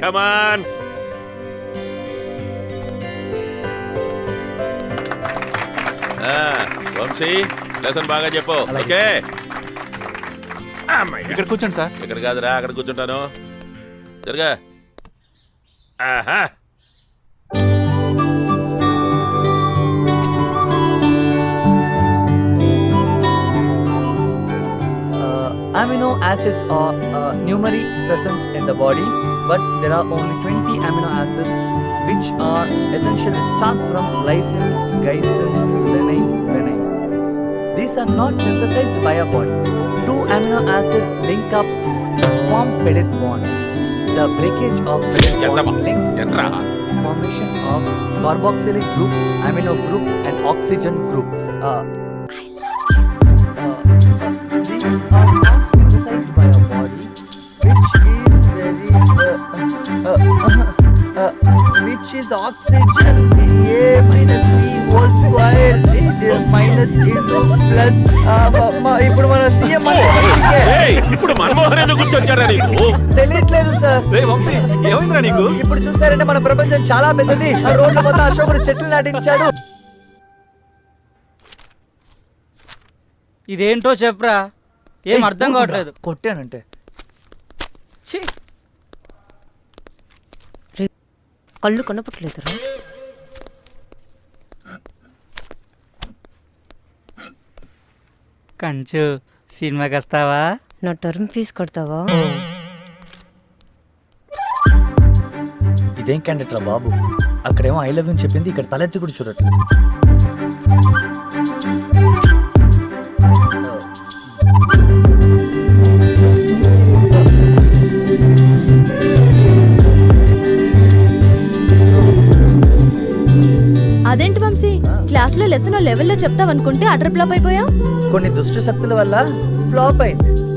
కమాన్ Vamsi lesson బాగా చెప్పు okay ఇక్కడ కూర్చోండి సార్ ఇక్కడ కాదురా అక్కడ కూర్చుంటాను. జరగా. ఆహా. Uh, amino acids are uh, numeric presence in the body, but there are only 20 amino acids which are essentially starts from lysine, glycine, renine, renine. These are not synthesized by our body. Two amino acids link up to form pedid bond. The breakage of Yandama. bond links formation of carboxylic group, amino group, and oxygen group. Uh, which is oxygen A minus B whole square. Uh, minus into plus uh, మ- మ- ఇప్పుడు మన CM ఇప్పుడు మన్మోహన్ ఎందుకు గుర్తొచ్చారా నీకు? తెలియట్లేదు sir ఏమైందిరా నీకు? ఇప్పుడు చూసారంటే మన ప్రపంచం చాలా పెద్దది. ఆ రోడ్ల మొత్తం అశోకుడు చెట్లు నాటించాడు. ఇదేంటో చెప్పరా? ఏం అర్థం. కావట్లేదు. కొట్టానంటే. కళ్ళు కనపట్లేదురా. కంచు సినిమాకి వస్తావా? నా టర్మ్ ఫీజు కడతావా? ఇదేం క్యాండిడేట్ రా బాబు? అక్కడేమో ఐ లవ్ యూ చెప్పింది ఇక్కడ తలెత్తి కూడా చూడట్లేదు. చేసి క్లాస్లో లెసన్ లెవెల్లో చెప్తావనుకుంటే అటర్ ఫ్లాప్ అయిపోయావు? కొన్ని దుష్ట శక్తుల వల్ల ఫ్లాప్ అయింది.